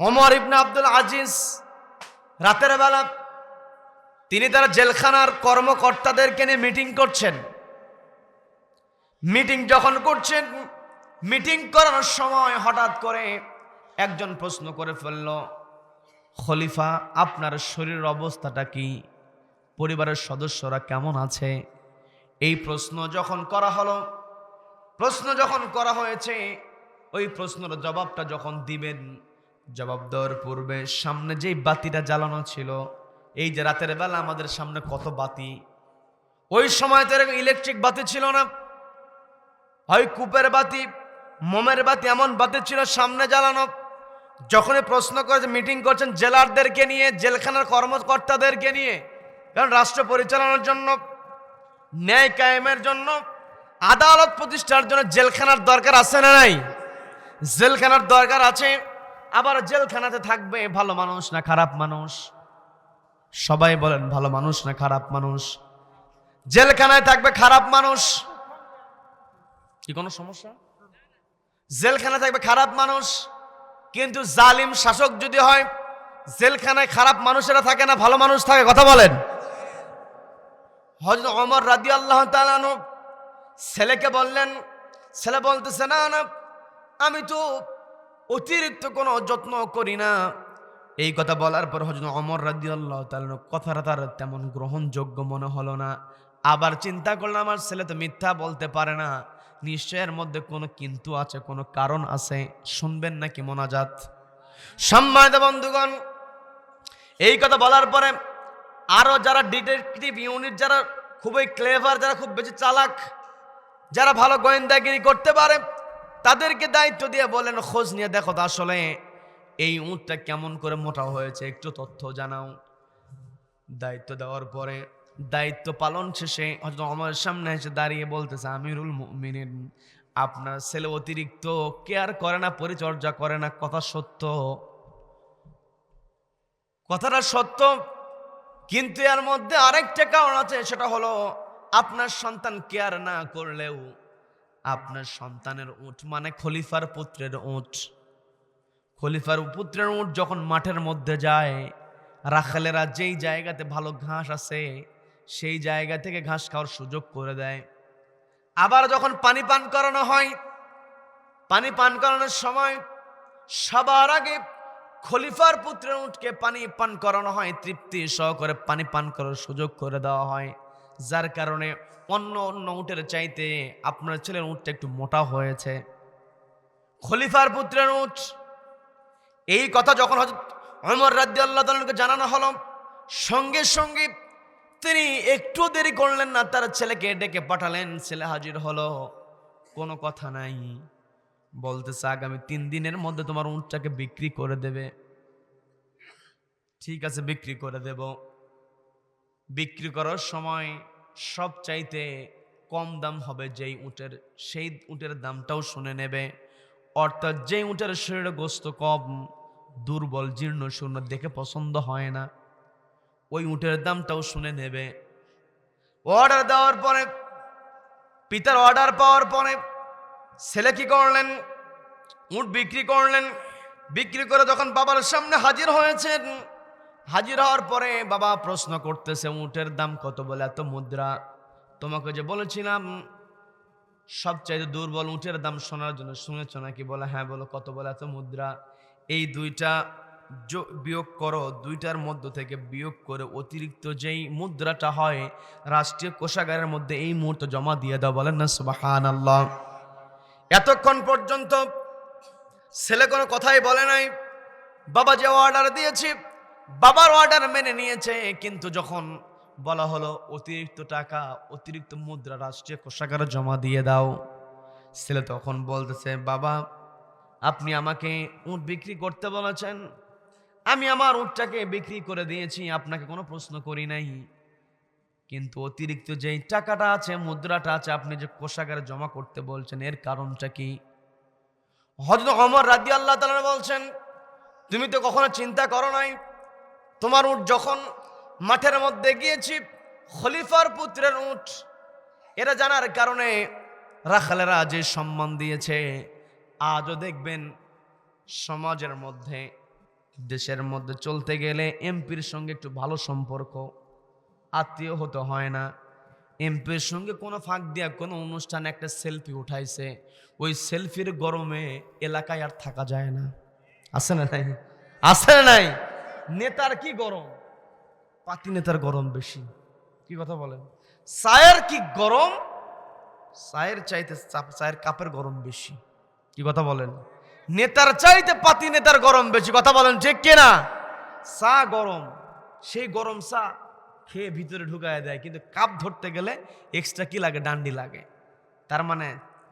ওমর ইবনে আব্দুল আজিজ রাতের বেলা তিনি তার জেলখানার কর্মকর্তাদেরকে নিয়ে মিটিং করছেন। মিটিং যখন করছেন, মিটিং করানোর সময় হঠাৎ করে একজন প্রশ্ন করে ফেলল, খলিফা, আপনার শরীরের অবস্থাটা কি? পরিবারের সদস্যরা কেমন আছে? এই প্রশ্ন যখন করা হলো, প্রশ্ন যখন করা হয়েছে, ওই প্রশ্নের জবাবটা যখন দিবেন জবাব দেওয়ার পূর্বে সামনে যেই বাতিটা জ্বালানো ছিল, এই যে রাতের বেলা আমাদের সামনে কত বাতি? ওই সময় তো এরকম ইলেকট্রিক বাতি ছিল না। হয় কূপের বাতি, মোমের বাতি, এমন বাতি ছিল সামনে জ্বালানো। যখনই প্রশ্ন করেছে মিটিং করছেন জেলারদেরকে নিয়ে, জেলখানার কর্মকর্তাদেরকে নিয়ে, কারণ রাষ্ট্র পরিচালনার জন্য, ন্যায় কায়েমের জন্য, আদালত প্রতিষ্ঠার জন্য জেলখানার দরকার আছে না নাই? জেলখানার দরকার আছে। আবার জেলখানাতে থাকবে, ভালো মানুষ না খারাপ মানুষ? সবাই বলেন, ভালো মানুষ না খারাপ মানুষ? জেলখানায় থাকবে খারাপ মানুষ? কি কোনো সমস্যা? জেলখানায় থাকবে খারাপ মানুষ? কিন্তু জালিম শাসক যদি হয়, জেলখানায় খারাপ মানুষেরা থাকে না, ভালো মানুষ থাকে, কথা বলেন। হজরত অমর রাদি আল্লাহ ছেলেকে বললেন, ছেলে বলতেছে না, আমি তো অতিরিক্ত কোনো যত্ন করি না। এই কথা বলার পর হজরত অমর রাদি আল্লাহ তালানু কথাটা তার তেমন গ্রহণযোগ্য মনে হলো না। আবার চিন্তা করলাম, আমার ছেলে তো মিথ্যা বলতে পারে না। নিশ্চয়ের মধ্যে কোনো কিন্তু আছে, কোনো কারণ আছে। শুনবেন নাকি মোনাজাত? সম্মানিত বন্ধুগণ, এই কথা বলার পরে আরও যারা ডিটেকটিভ ইউনিট যারা খুবই ক্লেভার যারা খুব বেশি চালাক, যারা ভালো গোয়েন্দাগিরি করতে পারে তাদেরকে দায়িত্ব দিয়ে বলেন, খোঁজ নিয়ে দেখো আসলে এই উঁটটা কেমন করে মোটা হয়েছে, একটু তথ্য জানাও। দায়িত্ব দেওয়ার পরে, দায়িত্ব পালন শেষে হয়তো আমার সামনে এসে দাঁড়িয়ে বলতেছে, আমিরুল মুমিনিন, আপনার ছেলে অতিরিক্ত কেয়ার করে না, পরিচর্যা করে না, কথা সত্য? কথাটা সত্য, কিন্তু এর মধ্যে আরেকটা কারণ আছে, সেটা হলো আপনার সন্তান কেয়ার না করলেও আপনার সন্তানের উট মানে খলিফার পুত্রের উট। খলিফার পুত্রের উট যখন মাঠের মধ্যে যায়, রাখালেরা যেই জায়গাতে ভালো ঘাস আছে, সেই জায়গা থেকে ঘাস খাওয়ার সুযোগ করে দেয়। আবার যখন পানি পান করানো হয়, পানি পান করানোর সময় সবার আগে খলিফার পুত্রের উঠকে পানি পান করানো হয়, তৃপ্তি সহকারে পানি পান করার সুযোগ করে দেওয়া হয়। যার কারণে অন্য অন্য উটের চাইতে আপনার ছেলের উঠটা একটু মোটা হয়েছে। খলিফার পুত্রের উঠ এই কথা যখন হজরত অমর রাজ্য আল্লাহ তালকে জানানো হলো, সঙ্গে সঙ্গে তিনি একটু দেরি করলেন না, তার ছেলেকে ডেকে পাঠালেন, ছেলে হাজির হলো। কোনো কথা নাই। বলতেছে, আগামী তিন দিনের মধ্যে তোমার উঁটটাকে বিক্রি করে দেবে। ঠিক আছে, বিক্রি করে দেব। বিক্রি করার সময় সব চাইতে কম দাম হবে যেই উটের, সেই উটের দামটাও শুনে নেবে। অর্থাৎ যেই উটের শরীরে গোস্ত কম, দুর্বল, জীর্ণ শূন্য দেখে পছন্দ হয় না, ওই উটের দামটাও শুনে নেবে। অর্ডার দেওয়ার পরে, পিতার অর্ডার পাওয়ার পরে ছেলে কি করলেন? উট বিক্রি করলেন। বিক্রি করে যখন বাবার সামনে হাজির হয়েছেন হাজির হওয়ার পরে বাবা প্রশ্ন করতেছে, উটের দাম কত বলে? এত মুদ্রা। তোমাকে যে বলেছিলাম, সবচাইতে দুর্বল উটের দাম শোনার জন্য শুনেছ নাকি? বলে হ্যাঁ বলো, কত বলে এত মুদ্রা? এই দুইটা বিয়োগ করো, দুইটার মধ্য থেকে বিয়োগ করে অতিরিক্ত যেই মুদ্রাটা হয়, রাষ্ট্রীয় কোষাগারের মধ্যে এই মুহূর্তে জমা দিয়ে দাও। বলেন না সুবাহান আল্লাহ এতক্ষণ পর্যন্ত ছেলে কোনো কথাই বলে নাই। বাবা যে অর্ডার দিয়েছি বাবার অর্ডার মেনে নিয়েছে, কিন্তু যখন বলা হলো অতিরিক্ত টাকা, অতিরিক্ত মুদ্রা রাষ্ট্রীয় কোষাগারে জমা দিয়ে দাও, ছেলে তখন বলতেছে, বাবা, আপনি আমাকে উট বিক্রি করতে বলেছেন। আমি আমার উটটাকে বিক্রি করে দিয়েছি, আপনাকে কোনো প্রশ্ন করি নাই। কিন্তু অতিরিক্ত যেই টাকাটা আছে, মুদ্রাটা আছে, আপনি যে কোষাগারে জমা করতে বলছেন, এর কারণটা কি? হজরত অমর রাদি আল্লাহ তালা বলছেন, তুমি তো কখনো চিন্তা করো নাই? তোমার উঠ যখন মাঠের মধ্যে গিয়েছি, খলিফার পুত্রের উঠ এরা জানার কারণে রাখালেরা যে সম্মান দিয়েছে, আজও দেখবেন সমাজের মধ্যে, দেশের মধ্যে চলতে গেলে এমপির সঙ্গে একটু ভালো সম্পর্ক, আত্মীয় হতে হয় না। এমপির সঙ্গে কোনো ফাঁক দিয়া কোনো অনুষ্ঠানে একটা সেলফি উঠাইছে, ওই সেলফির গরমে এলাকায় আর থাকা যায় না। আছে না নাই? আছে না নাই? নেতার কি গরম? পাতি নেতার গরম বেশি। কি কথা বলেন? চায়ের কি গরম? চায়ের চাইতে চায়ের কাপের গরম বেশি। কি কথা বলেন? নেতার চাইতে পাতি নেতার গরম বেশি। কথা বলেন ঠিক কিনা? চা গরম। সেই গরম চা খেয়ে ভিতরে ঢুকায় দেয়। কিন্তু কাপ ধরতে গেলে এক্সট্রা কি লাগে? ডান্ডি লাগে। তার মানে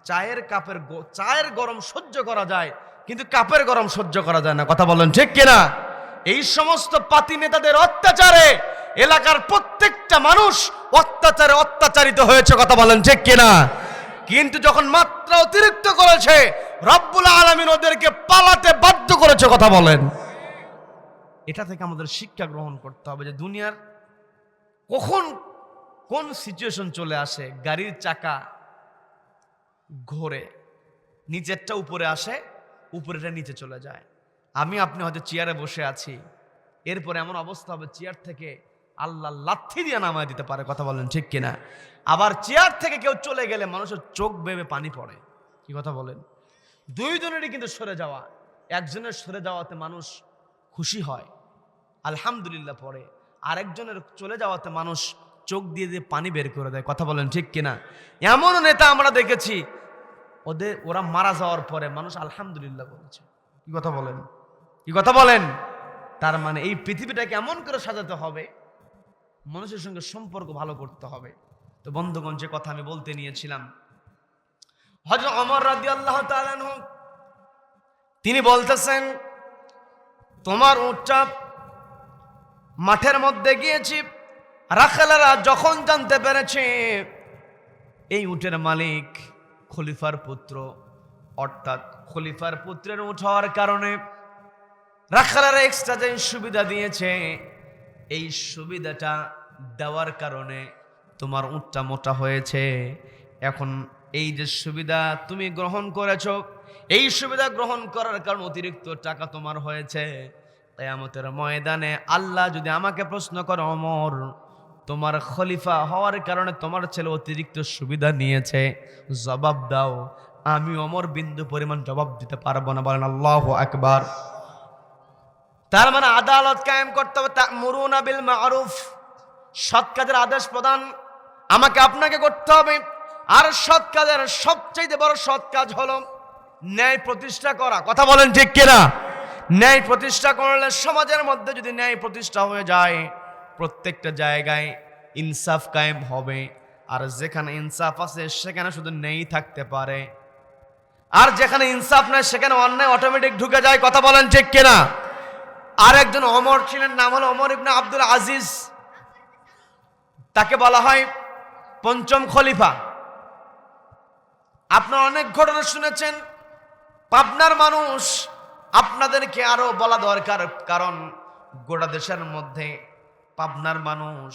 চায়ের কাপের চায়ের গরম সহ্য করা যায়, কিন্তু কাপের গরম সহ্য করা যায় না। কথা বলেন ঠিক কিনা? এই সমস্ত পাতি নেতাদের অত্যাচারে এলাকার প্রত্যেকটা মানুষ অত্যাচারে অত্যাচারিত হয়েছে, কথা বলেন ঠিক কিনা? কিন্তু যখন মাত্রা অতিরিক্ত করেছে, রব্বুল আলমিন ওদেরকে পালাতে বাধ্য করেছে, কথা বলেন। এটা থেকে আমাদের শিক্ষা গ্রহণ করতে হবে যে দুনিয়ার কখন কোন সিচুয়েশন চলে আসে, গাড়ির চাকা ঘোরে, নিচেরটা উপরে আসে উপরেটা নিচে চলে যায়। আমি আপনি হয়তো চেয়ারে বসে আছি। এরপরে এমন অবস্থা হবে চেয়ার থেকে আল্লাহ লাথি দিয়ে নামায় দিতে পারে, কথা বলেন ঠিক কিনা? আবার চেয়ার থেকে কেউ চলে গেলে মানুষের চোখ বেবে পানি পড়ে। কি কথা বলেন? দুইজনেরই কিন্তু সরে যাওয়া। একজনের সরে যাওয়াতে মানুষ খুশি হয়, আলহামদুলিল্লাহ পড়ে। আরেকজনের চলে যাওয়াতে মানুষ চোখ দিয়ে দিয়ে পানি বের করে দেয়, কথা বলেন ঠিক কিনা? এমন নেতা আমরা দেখেছি, ওদের, ওরা মারা যাওয়ার পরে মানুষ আলহামদুলিল্লাহ বলেছে। কি কথা বলেন? কি কথা বলেন? তার মানে এই পৃথিবীটাকে এমন করে সাজাতে হবে, মানুষের সঙ্গে সম্পর্ক ভালো করতে হবে। তো বন্ধুগণ, যে কথা আমি বলতে নিয়েছিলাম হজরত অমর রাদি আল্লাহ তিনি বলতেছেন, তোমার উটটা মাঠের মধ্যে গিয়েছি, রাখালারা যখন জানতে পেরেছে, এই উটের মালিক খলিফার পুত্র, অর্থাৎ খলিফার পুত্রের উঠ হওয়ার কারণে রাখালারা এক্সট্রা যে সুবিধা দিয়েছে, এই সুবিধাটা দেওয়ার কারণে তোমার উটটা মোটা হয়েছে। এখন এই যে সুবিধা তুমি গ্রহণ করেছ, এই সুবিধা গ্রহণ করার কারণে অতিরিক্ত টাকা তোমার হয়েছে। কেয়ামতের ময়দানে আল্লাহ যদি আমাকে প্রশ্ন করে, অমর, তোমার খলিফা হওয়ার কারণে তোমার ছেলে অতিরিক্ত সুবিধা নিয়েছে? জবাব দাও। আমি অমর বিন্দু পরিমাণ জবাব দিতে পারব না। বলেন আল্লাহ একবার তার মানে আদালত কায়েম করতে হবে তা মুরুনা বিল মারুফ। সৎ কাজের আদেশ প্রদান আমাকে আপনাকে করতে হবে। আর সৎ কাজের সবচেয়ে বড় সৎ কাজ হলো ন্যায় প্রতিষ্ঠা করা। কথা বলেন ঠিক কিনা? ন্যায় প্রতিষ্ঠা করলে সমাজের মধ্যে যদি ন্যায় প্রতিষ্ঠা হয়ে যায়, প্রত্যেকটা জায়গায় ইনসাফ কায়েম হবে। আর যেখানে ইনসাফ আছে, সেখানে শুধু নেই থাকতে পারে। আর যেখানে ইনসাফ নাই, সেখানে অন্যায় অটোমেটিক ঢুকে যায়। কথা বলেন ঠিক কিনা? আর একজন অমর ছিলেন, নাম হলো অমর ইবনে আব্দুল আজিজ। তাকে বলা হয় পঞ্চম খলিফা। আপনার অনেক ঘটনা শুনেছেন, পাবনার মানুষ আপনাদেরকে আরও বলা দরকার, কারণ গোটা দেশের মধ্যে পাবনার মানুষ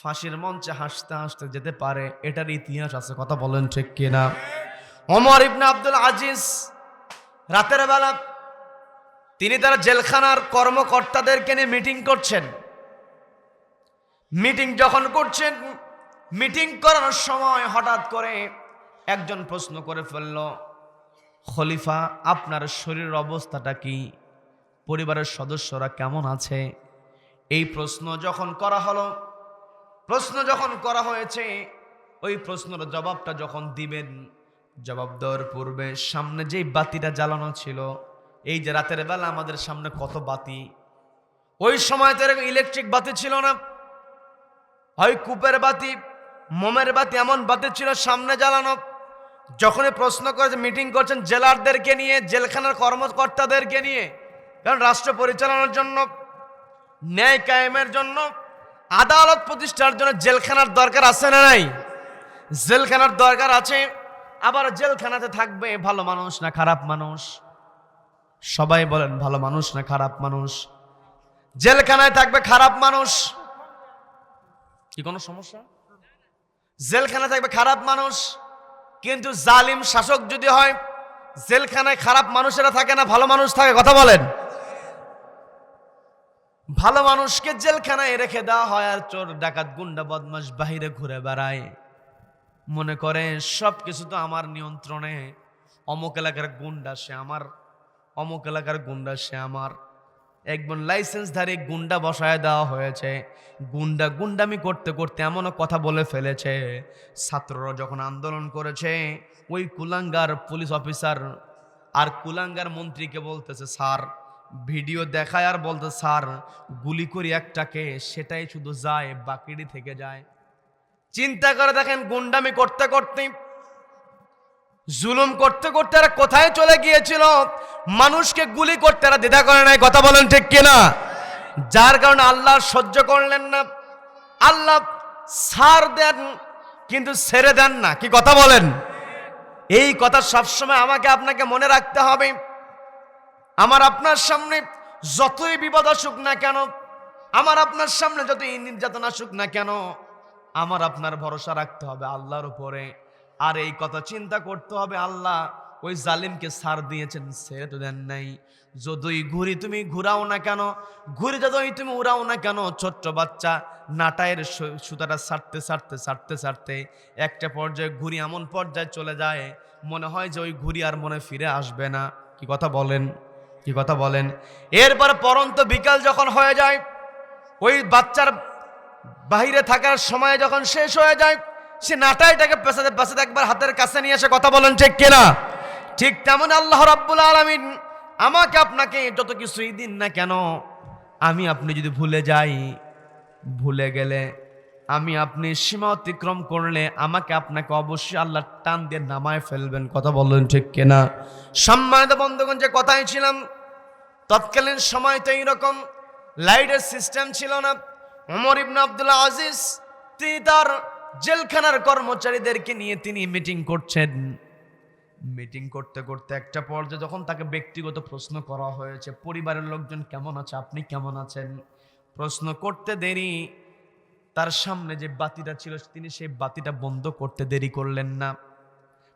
ফাঁসির মঞ্চে হাসতে হাসতে যেতে পারে, এটার ইতিহাস আছে, কথা বলেন ঠিক কিনা? অমর ইবনে আব্দুল আজিজ রাতের বেলা তিনি তারা জেলখানার কর্মকর্তাদেরকে নিয়ে মিটিং করছেন। মিটিং যখন করছেন, মিটিং করার সময় হঠাৎ করে একজন প্রশ্ন করে ফেলল, খলিফা, আপনার শরীরের অবস্থাটা কি? পরিবারের সদস্যরা কেমন আছে? এই প্রশ্ন যখন করা হলো, প্রশ্ন যখন করা হয়েছে, ওই প্রশ্নের জবাবটা যখন দিবেন, জবাব দেওয়ার পূর্বে সামনে যেই বাতিটা জ্বালানো ছিল এই যে রাতের বেলা আমাদের সামনে কত বাতি? ওই সময় তো এরকম ইলেকট্রিক বাতি ছিল না। হয় কূপের বাতি, মোমের বাতি, এমন বাতি ছিল সামনে জ্বালানো। যখনই প্রশ্ন করে মিটিং করছেন জেলারদেরকে নিয়ে, জেলখানার কর্মকর্তাদেরকে নিয়ে, কারণ রাষ্ট্র পরিচালনার জন্য, ন্যায় কায়েমের জন্য, আদালত প্রতিষ্ঠার জন্য জেলখানার দরকার আছে না নাই? জেলখানার দরকার আছে, আবার জেলখানাতে থাকবে, ভালো মানুষ না খারাপ মানুষ? সবাই বলেন, ভালো মানুষ না খারাপ মানুষ? জেলখানায় থাকবে খারাপ মানুষ। কি কোনো সমস্যা? জেলখানায় থাকবে খারাপ মানুষ। কিন্তু জালিম শাসক যদি হয়, জেলখানায় খারাপ মানুষেরা থাকে না, ভালো মানুষ থাকে, কথা বলেন। ভালো মানুষকে জেলখানায় রেখে দেওয়া হয় আর চোর, ডাকাত, গুন্ডা বদমাস বাহিরে ঘুরে বেড়ায়। মনে করে সব কিছু তো আমার নিয়ন্ত্রণে। অমুক এলাকার গুন্ডা, সে আমার অমুক এলাকার গুন্ডা সে আমার। একজন লাইসেন্সধারী গুন্ডা বসায় দেওয়া হয়েছে। গুন্ডা গুন্ডামি করতে করতে এমনও কথা বলে ফেলেছে। ছাত্ররা যখন আন্দোলন করেছে, ওই কুলাঙ্গার পুলিশ অফিসার আর কুলাঙ্গার মন্ত্রীকে বলতেছে, স্যার, ভিডিও দেখায় আর বলতে, স্যার, গুলি করি একটাকে সেটাই শুধু যায়, বাকিটি থেকে যায়। চিন্তা করে দেখেন, গুন্ডামি করতে করতে জুলুম করতে করতে এরা কোথায় চলে গিয়েছিল? মানুষকে গুলি করতে এরা দ্বিধা করে নাই। কথা বলেন ঠিক কিনা? যার কারণে আল্লাহ সহ্য করলেন না। আল্লাহ সার দেন, কিন্তু ছেড়ে দেন না। কি কথা বলেন? এই কথা সবসময় আমাকে, আপনাকে মনে রাখতে হবে। আমার আপনার সামনে যতই বিপদ আসুক না কেন, আমার আপনার সামনে যতই নির্যাতন আসুক না কেন, আমার আপনার ভরসা রাখতে হবে আল্লাহর উপরে। আর এই কথা চিন্তা করতে হবে, আল্লাহ ওই জালিমকে সার দিয়েছেন ছেড়ে তো দেন নাই। যতই ঘুরি তুমি ঘুরাও না কেন, ঘুরি যতই তুমি উড়াও না কেন, ছোট্ট বাচ্চা নাটায়ের সুতাটা ছাড়তে ছাড়তে ছাড়তে ছাড়তে একটা পর্যায়ে ঘুরি এমন পর্যায়ে চলে যায়, মনে হয় যে ওই ঘুরি আর মনে ফিরে আসবে না। কি কথা বলেন? কি কথা বলেন? এরপর পরন্ত বিকাল যখন হয়ে যায়, ওই বাচ্চার বাইরে থাকার সময় যখন শেষ হয়ে যায় সে নাটাইটাকে পেছাতে পেছাতে একবার হাতের কাছে নিয়ে এসে কথা বলেন, ঠিক কিনা? ঠিক তেমন আল্লাহ রাব্বুল আলামিন আমাকে আপনাকে যত কিছুই দিন না কেন, আমি আপনি যদি ভুলে যাই, ভুলে গেলে আমি আপনি সীমা অতিক্রম করলে আমাকে আপনাকে অবশ্যই আল্লাহ টান দিয়ে নামায় ফেলবেন, কথা বললেন ঠিক কিনা? সম্মানিত বন্ধুগণ, যে কথাই ছিলাম, তৎকালীন সময় তো এইরকম, লাইটের সিস্টেম ছিল না। ওমর ইবনে আব্দুল্লাহ আজিজ, তিনি তার জেলখানার কর্মচারীদেরকে নিয়ে তিনি মিটিং করছেন। মিটিং করতে করতে একটা পর্যায়ে যখন তাকে ব্যক্তিগত প্রশ্ন করা হয়েছে, পরিবারের লোকজন কেমন আছে, আপনি কেমন আছেন? প্রশ্ন করতে দেরি, তার সামনে যে বাতিটা ছিল, তিনি সেই বাতিটা বন্ধ করতে দেরি করলেন না।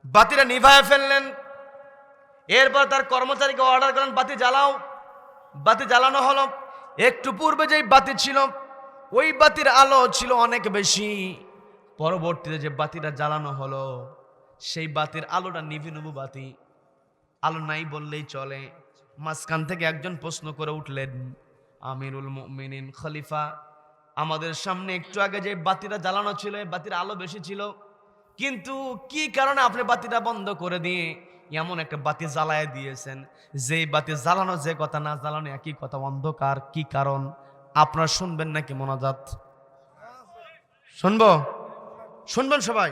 বাতিটা নিভায় ফেললেন। এরপর তার কর্মচারীকে অর্ডার করেন, বাতি জ্বালাও। বাতি জ্বালানো হলো। একটু পূর্বে যেই বাতি ছিল, ওই বাতির আলো ছিল অনেক বেশি। পরবর্তীতে যে বাতিটা জ্বালানো হলো, সেই বাতির আলোটা নিভি নবু বাতি। আলো নাই বললেই চলে। মাঝখান থেকে একজন প্রশ্ন করে উঠলেন, আমিরুল মুমিনিন খলিফা, আমাদের সামনে একটু আগে যে বাতিটা জ্বালানো ছিল বাতির আলো বেশি ছিল। কিন্তু কি কারণে আপনি বাতিটা বন্ধ করে দিয়ে এমন একটা বাতি জ্বালায় দিয়েছেন? যেই বাতি জ্বালানো যে কথা, না জ্বালানো একই কথা, অন্ধকার কি কারণ? আপনারা শুনবেন নাকি মোনাজাত? শুনব? শুনবেন সবাই।